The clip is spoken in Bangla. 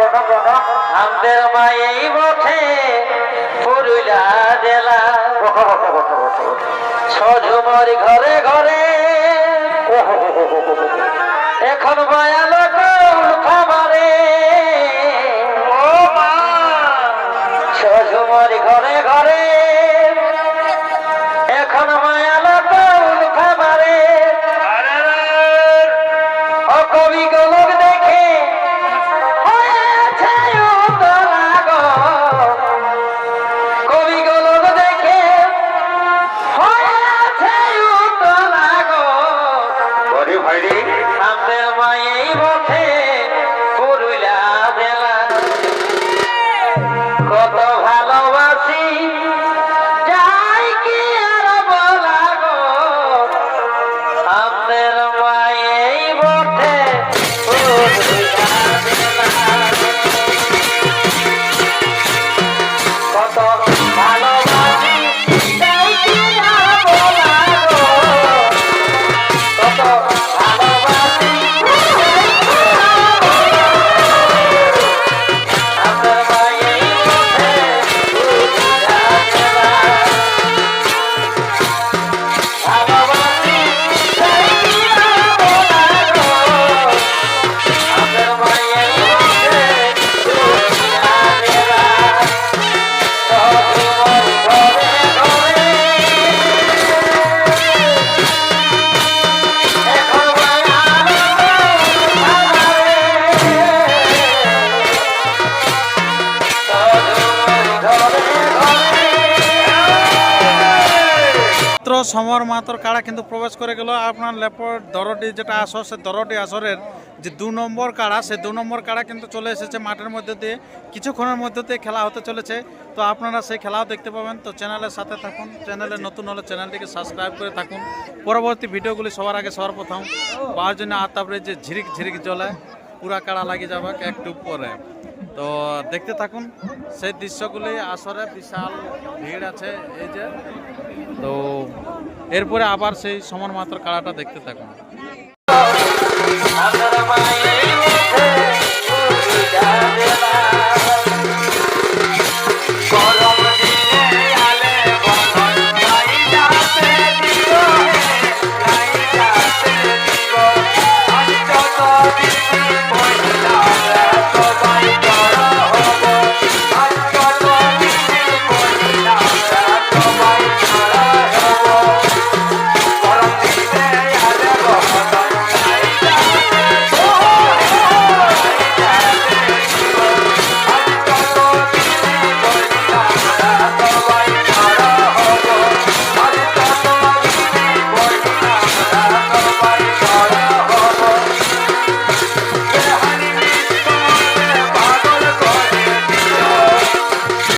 আমাদের মায়েই বঠে পুরুলা জেলা। সঝুমর ঘরে ঘরে। এখন মায়া লোক খাবারে ও মা! সঝুমর ঘরে ঘরে। বড়ি ভাই রে বেলা। কত ভালোবাসি সমর মাত্র কাড়া কিন্তু প্রবেশ করে গেল। আপনার লেপর দরটি যেটা আসর, সে দরটি আসরের যে দু নম্বর কাড়া, সে দু নম্বর কাড়া কিন্তু চলে এসেছে মাঠের মধ্যে দিয়ে। কিছুক্ষণের মধ্যে দিয়ে খেলা হতে চলেছে। তো আপনারা সেই খেলাও দেখতে পাবেন। তো চ্যানেলের সাথে থাকুন। চ্যানেলে নতুন হলে চ্যানেলটিকে সাবস্ক্রাইব করে থাকুন। পরবর্তী ভিডিওগুলি সবার আগে সবার প্রথম পাওয়ার জন্য আর তারপরে যে ঝিরিক ঝিরিক জ্বলে, পুরা কাড়া লাগিয়ে যাবে একটু পরে। তো দেখতে থাকুন, সেই দৃশ্যগুলি, আসরে বিশাল ভিড় আছে। এই যে, তো এরপরে আবার সেই সমান মাত্র কালাটা দেখতে থাকুন।